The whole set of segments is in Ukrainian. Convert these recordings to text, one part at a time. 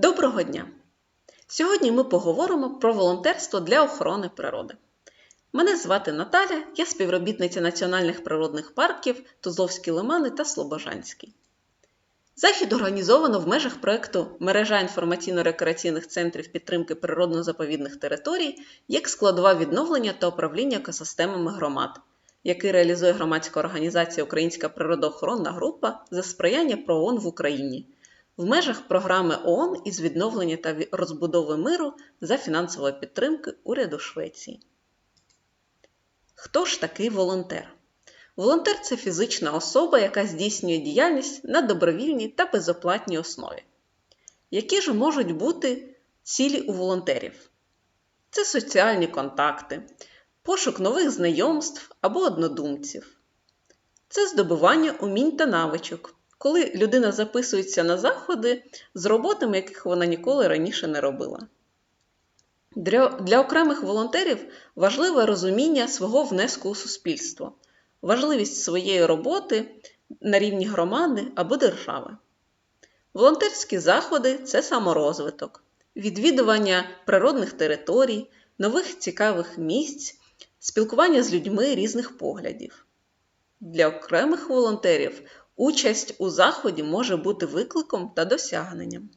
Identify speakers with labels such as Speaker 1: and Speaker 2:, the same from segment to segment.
Speaker 1: Доброго дня! Сьогодні ми поговоримо про волонтерство для охорони природи. Мене звати Наталя, я співробітниця національних природних парків Тузовські лимани та Слобожанський. Захід організовано в межах проєкту Мережа інформаційно-рекреаційних центрів підтримки природно-заповідних територій як складова відновлення та управління екосистемами громад, який реалізує громадська організація Українська природоохоронна група за сприяння ПРООН в Україні в межах програми ООН із відновлення та розбудови миру за фінансової підтримки уряду Швеції. Хто ж такий волонтер? Волонтер це фізична особа, яка здійснює діяльність на добровільній та безоплатній основі. Які ж можуть бути цілі у волонтерів? Це соціальні контакти, пошук нових знайомств або однодумців. Це здобування умінь та навичок, коли людина записується на заходи з роботами, яких вона ніколи раніше не робила. Для, для окремих волонтерів важливе розуміння свого внеску у суспільство, важливість своєї роботи на рівні громади або держави. Волонтерські заходи це саморозвиток, відвідування природних територій, нових цікавих місць, спілкування з людьми різних поглядів. Для окремих волонтерів участь у заході може бути викликом та досягненням.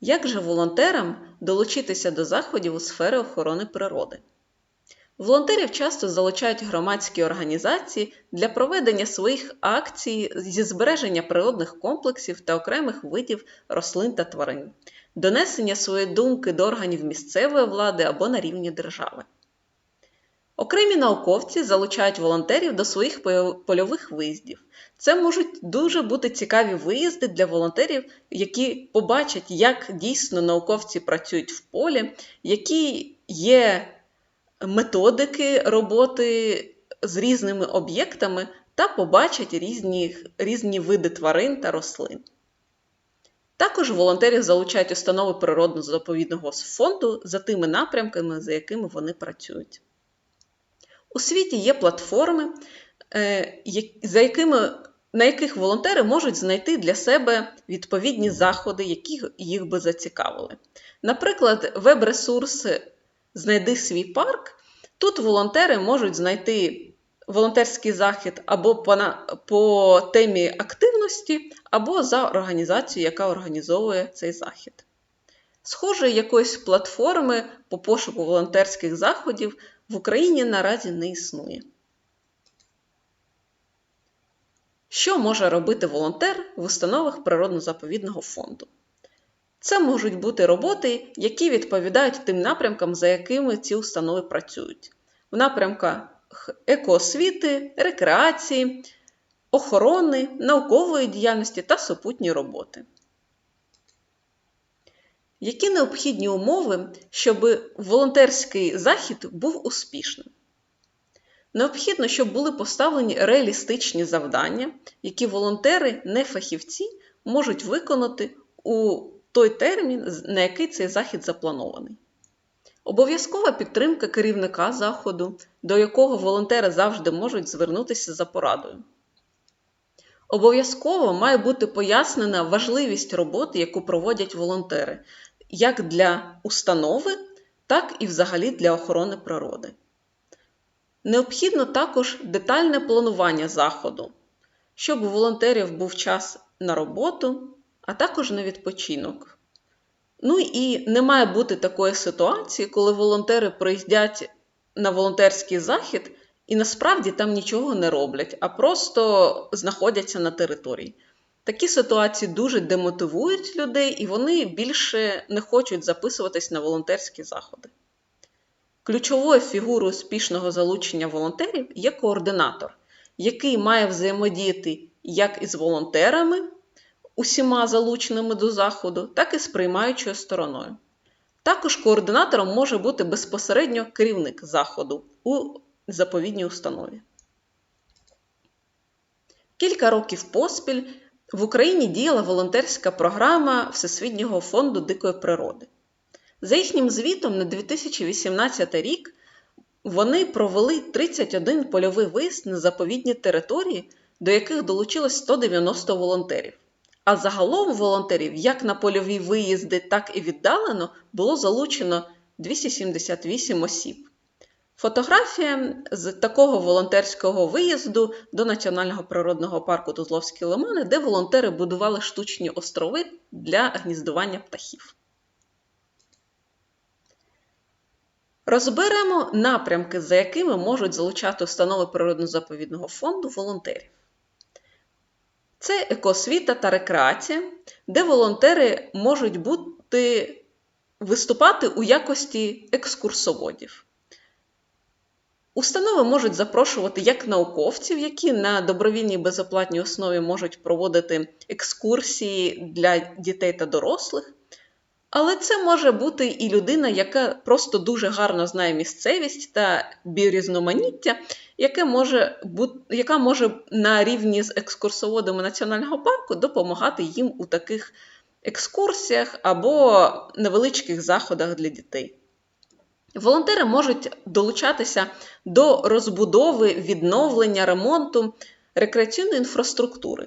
Speaker 1: Як же волонтерам долучитися до заходів у сфері охорони природи? Волонтерів часто залучають громадські організації для проведення своїх акцій зі збереження природних комплексів та окремих видів рослин та тварин, донесення своєї думки до органів місцевої влади або на рівні держави. Окремі науковці залучають волонтерів до своїх польових виїздів. Це можуть дуже бути цікаві виїзди для волонтерів, які побачать, як дійсно науковці працюють в полі, які є методики роботи з різними об'єктами та побачать різні, різні види тварин та рослин. Також волонтерів залучають установи природно-заповідного фонду за тими напрямками, за якими вони працюють. У світі є платформи, е, за якими, на яких волонтери можуть знайти для себе відповідні заходи, які їх би зацікавили. Наприклад, веб-ресурс Знайди свій парк. Тут волонтери можуть знайти волонтерський захід або по, по темі активності, або за організацією, яка організовує цей захід. Схожої якоїсь платформи по пошуку волонтерських заходів в Україні наразі не існує. Що може робити волонтер в установах природно-заповідного фонду? Це можуть бути роботи, які відповідають тим напрямкам, за якими ці установи працюють. В напрямках екоосвіти, рекреації, охорони, наукової діяльності та супутні роботи. Які необхідні умови, щоб волонтерський захід був успішним? Необхідно, щоб були поставлені реалістичні завдання, які волонтери, не фахівці, можуть виконати у той термін, на який цей захід запланований. Обов'язкова підтримка керівника заходу, до якого волонтери завжди можуть звернутися за порадою. Обов'язково має бути пояснена важливість роботи, яку проводять волонтери, як для установи, так і взагалі для охорони природи. Необхідно також детальне планування заходу, щоб у волонтерів був час на роботу, а також на відпочинок. Ну і не має бути такої ситуації, коли волонтери приїздять на волонтерський захід і насправді там нічого не роблять, а просто знаходяться на території. Такі ситуації дуже демотивують людей, і вони більше не хочуть записуватись на волонтерські заходи. Ключовою фігурою успішного залучення волонтерів є координатор, який має взаємодіяти як із волонтерами, усіма залученими до заходу, так і з приймаючою стороною. Також координатором може бути безпосередньо керівник заходу у заповідній установі. Кілька років поспіль в Україні діяла волонтерська програма Всесвітнього фонду дикої природи. За їхнім звітом на 2018 рік вони провели 31 польовий виїзд на заповідні території, до яких долучилось 190 волонтерів. а загалом волонтерів як на польові виїзди, так і віддалено було залучено 278 осіб. Фотографія з такого волонтерського виїзду до Національного природного парку Тузловські Лимани, де волонтери будували штучні острови для гніздування птахів. Розберемо напрямки, за якими можуть залучати установи природно-заповідного фонду волонтерів. Це екосвіта та рекреація, де волонтери можуть бути, виступати у якості екскурсоводів. Установи можуть запрошувати як науковців, які на добровільній безоплатній основі можуть проводити екскурсії для дітей та дорослих. Але це може бути і людина, яка просто дуже гарно знає місцевість та біорізноманіття, яке може бути, яка може на рівні з екскурсоводами національного парку допомагати їм у таких екскурсіях або невеличких заходах для дітей. Волонтери можуть долучатися до розбудови, відновлення, ремонту рекреаційної інфраструктури.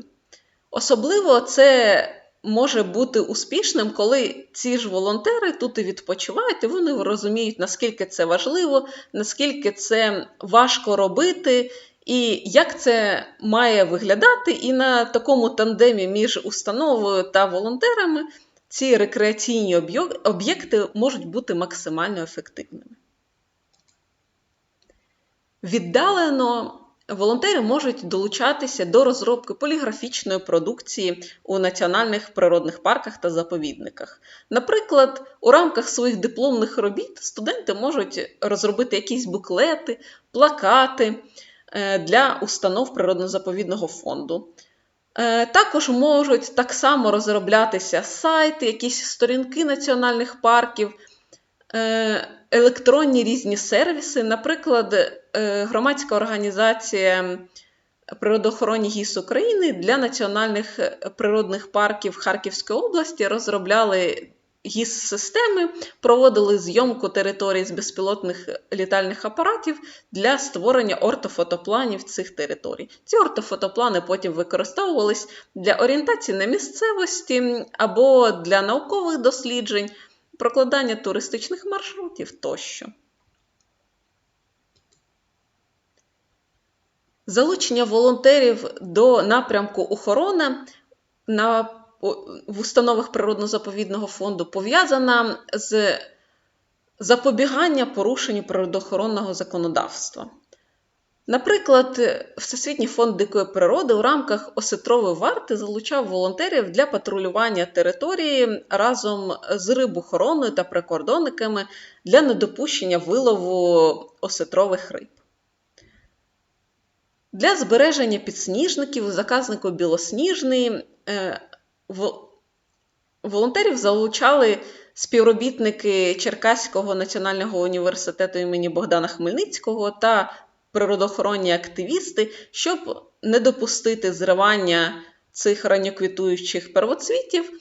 Speaker 1: Особливо це може бути успішним, коли ці ж волонтери тут і відпочивають, і вони розуміють, наскільки це важливо, наскільки це важко робити, і як це має виглядати. І на такому тандемі між установою та волонтерами ці рекреаційні об'єкти можуть бути максимально ефективними. Віддалено волонтери можуть долучатися до розробки поліграфічної продукції у національних природних парках та заповідниках. Наприклад, у рамках своїх дипломних робіт студенти можуть розробити якісь буклети, плакати е, для установ природно-заповідного фонду. Е, також можуть так само розроблятися сайти, якісь сторінки національних парків, е, електронні різні сервіси. Наприклад, е, громадська організація природоохоронні гіс України для національних природних парків Харківської області розробляли гіс-системи проводили зйомку територій з безпілотних літальних апаратів для створення ортофотопланів цих територій. Ці ортофотоплани потім використовувались для орієнтації на місцевості або для наукових досліджень, прокладання туристичних маршрутів тощо. Залучення волонтерів до напрямку охорона на в установах природно-заповідного фонду пов'язана з запобігання порушенню природоохоронного законодавства. Наприклад, Всесвітній фонд дикої природи у рамках осетрової варти залучав волонтерів для патрулювання території разом з рибохороною та прикордонниками для недопущення вилову осетрових риб. Для збереження підсніжників заказнику білосніжний е, Волонтерів залучали співробітники Черкаського національного університету імені Богдана Хмельницького та природоохоронні активісти, щоб не допустити зривання цих ранньоквітуючих первоцвітів.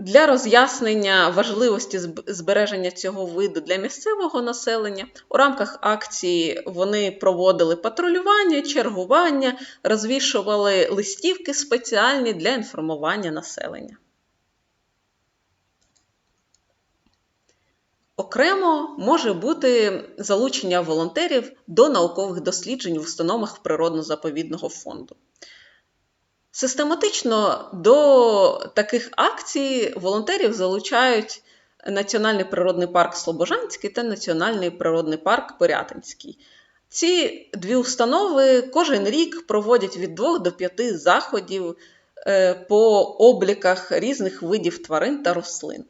Speaker 1: Для роз'яснення важливості збереження цього виду для місцевого населення у рамках акції вони проводили патрулювання, чергування, розвішували листівки спеціальні для інформування населення. Окремо може бути залучення волонтерів до наукових досліджень в установах природно-заповідного фонду. Систематично до таких акцій волонтерів залучають Національний природний парк Слобожанський та Національний природний парк Порятинський. Ці дві установи кожен рік проводять від 2 до 5 заходів е, по обліках різних видів тварин та рослин.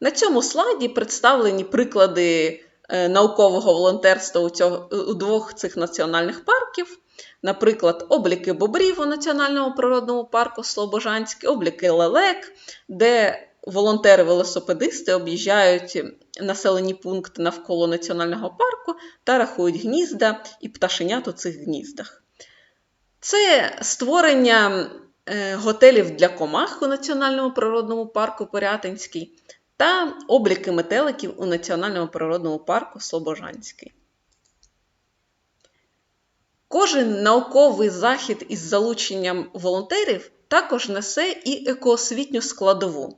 Speaker 1: На цьому слайді представлені приклади е, наукового волонтерства у двох цих національних парків. Наприклад, обліки бобрів у Національному природному парку Слобожанський, обліки лелек, де волонтери-велосипедисти об'їжджають населені пункти навколо національного парку та рахують гнізда і пташенят у цих гніздах. Це створення е, готелів для комах у Національному природному парку Порятинський та обліки метеликів у Національному природному парку Слобожанський. Кожен науковий захід із залученням волонтерів також несе і екоосвітню складову.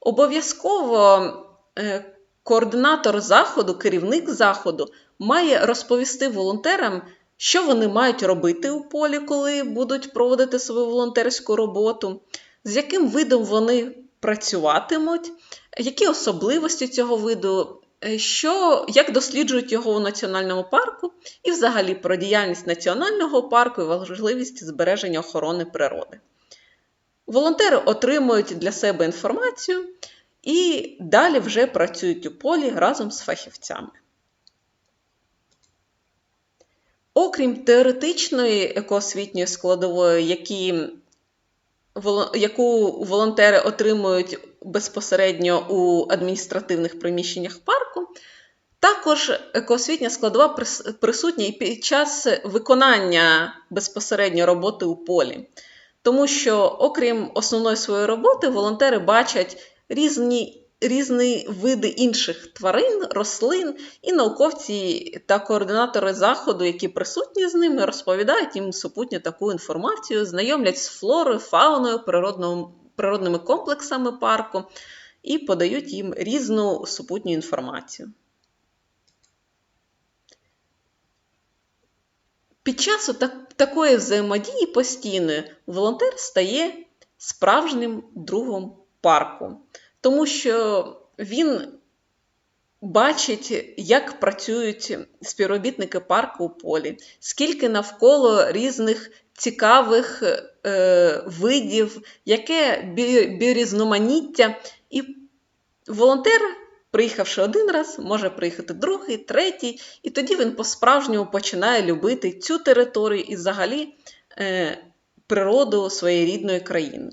Speaker 1: Обов'язково е, координатор заходу, керівник заходу має розповісти волонтерам, що вони мають робити у полі, коли будуть проводити свою волонтерську роботу, з яким видом вони працюватимуть, які особливості цього виду, що, як досліджують його у національному парку, і взагалі про діяльність національного парку і важливість збереження охорони природи. Волонтери отримують для себе інформацію і далі вже працюють у полі разом з фахівцями. Окрім теоретичної екоосвітньої складової, які, яку волонтери отримують безпосередньо у адміністративних приміщеннях парку, також екоосвітня складова присутня і під час виконання безпосередньо роботи у полі. Тому що, окрім основної своєї роботи, волонтери бачать різні різні види інших тварин, рослин, і науковці та координатори заходу, які присутні з ними, розповідають їм супутню таку інформацію, знайомлять з флорою, фауною, природними комплексами парку і подають їм різну супутню інформацію. Під час такої взаємодії постійної волонтер стає справжнім другом парку тому що він бачить, як працюють співробітники парку у полі, скільки навколо різних цікавих е, видів, яке біорізноманіття. І волонтер, приїхавши один раз, може приїхати другий, третій, і тоді він по-справжньому починає любити цю територію і взагалі е, природу своєї рідної країни.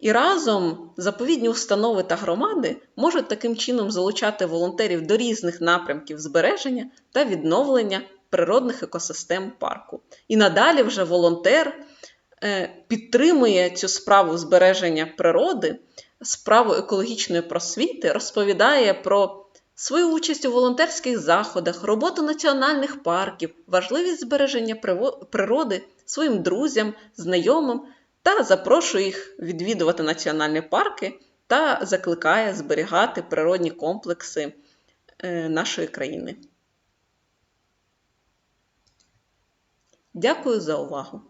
Speaker 1: І разом заповідні установи та громади можуть таким чином залучати волонтерів до різних напрямків збереження та відновлення природних екосистем парку. І надалі вже волонтер е, підтримує цю справу збереження природи, справу екологічної просвіти, розповідає про свою участь у волонтерських заходах, роботу національних парків, важливість збереження природи своїм друзям, знайомим та запрошує їх відвідувати національні парки та закликає зберігати природні комплекси е, нашої країни. Дякую за увагу!